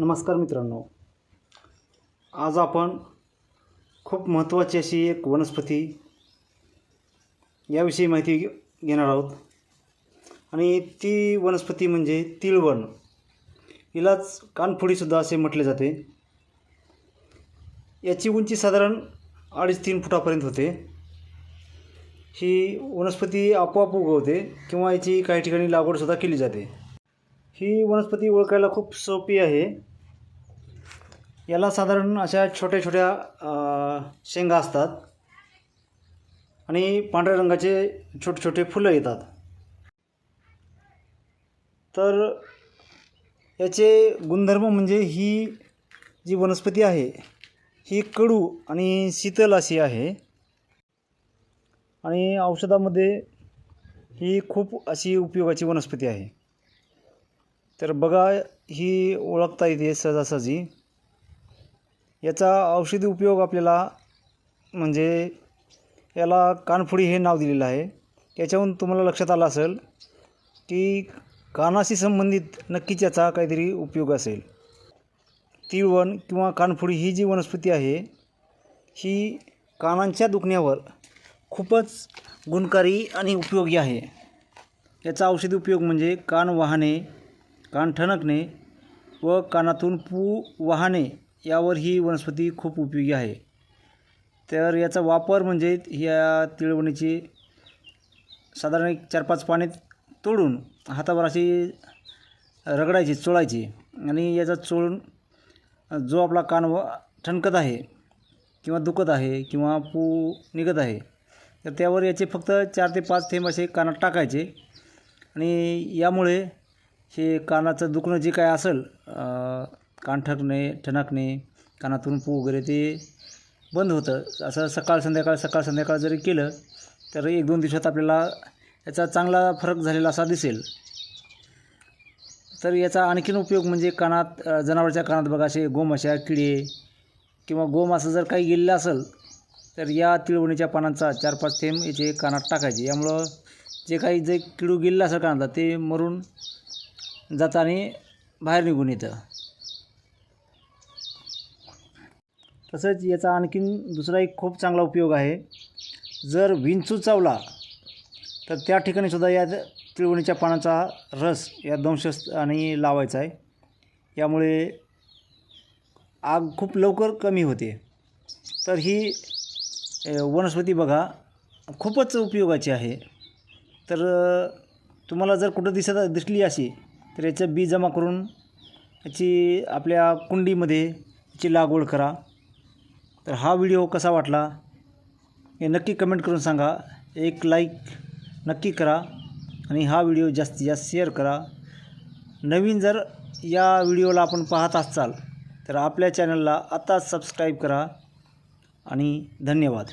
नमस्कार मित्रांनो. आज आपण खूप महत्त्वाची अशी एक वनस्पती याविषयी माहिती घे- घेणार आहोत. आणि ती वनस्पती म्हणजे तिळवण. हिलाच कानफुडीसुद्धा असे म्हटले जाते. याची उंची साधारण अडीच तीन फुटापर्यंत होते. ही वनस्पती आपोआप उगवते किंवा याची काही ठिकाणी लागवडसुद्धा केली जाते. ही वनस्पती ओळखायला खूप सोपी आहे. याला साधारण अशा छोट्या छोट्या शेंगा असतात. आणि पांढऱ्या रंगाचे छोटे छोटे फुलं येतात. तर याचे गुणधर्म म्हणजे ही जी वनस्पती आहे ही कडू आणि शीतल अशी आहे. आणि औषधामध्ये ही खूप अशी उपयोगाची वनस्पती आहे. तर बघा ही ओळखता येते सहजासहजी. याचा औषधी उपयोग आपल्याला म्हणजे याला कानफुडी हे नाव दिलेलं आहे. याच्याहून तुम्हाला लक्षात आलं असेल की कानाशी संबंधित नक्कीच याचा काहीतरी उपयोग असेल. तिळवण किंवा कानफुडी ही जी वनस्पती आहे ही कानांच्या दुखण्यावर खूपच गुणकारी आणि उपयोगी आहे. याचा औषधी उपयोग म्हणजे कान वाहणे कान ठणकणे व कानातून पू वाहणे यावर ही वनस्पती खूप उपयोगी आहे. तर याचा वापर म्हणजे या तिळवणीची साधारण एक चार पाच पाने तोडून हातावर अशी रगडायची चोळायची आणि याचा चोळून जो आपला कान व ठणकत आहे किंवा दुखत आहे किंवा पू निघत आहे तर त्यावर याचे फक्त चार ते पाच थेंब असे कानात टाकायचे आणि यामुळे हे कानाचं दुखणं जे काय असेल कान ठकणे ठणकणे कानातून पू वगैरे ते बंद होतं. असं सकाळ संध्याकाळ सकाळ संध्याकाळ जरी केलं तर एक दोन दिवसात आपल्याला याचा चांगला फरक झालेला असा दिसेल. तर याचा आणखीन उपयोग म्हणजे कानात जनावरच्या कानात बघा असे गोमाशा किडे किंवा गोम असं जर काही गेलेलं असेल तर या तिळवणीच्या पानांचा चार पाच थेंब याचे कानात टाकायचे. यामुळं जे काही जे किडू गेलेलं असेल कानातला ते मरून जातं आणि बाहेर निघून येतं. तसंच याचा आणखीन दुसरा एक खूप चांगला उपयोग आहे. जर विंचू चावला तर त्या ठिकाणी सुद्धा या तिळवणीच्या पानाचा रस या दंश आणि लावायचा आहे. यामुळे आग खूप लवकर कमी होते. तर ही वनस्पती बघा खूपच उपयोगाची आहे. तर तुम्हाला जर कुठं दिसत दिसली अशी तर याचं बी जमा करून याची आपल्या कुंडीमध्ये याची लागवड करा. तर हा व्हिडिओ कसा वाटला हे नक्की कमेंट करून सांगा. एक लाईक नक्की करा आणि हा व्हिडिओ जास्तीत जास्त शेअर करा. नवीन जर या व्हिडिओला आपण पाहत असाल तर आपल्या चॅनलला आत्ताच सबस्क्राईब करा आणि धन्यवाद.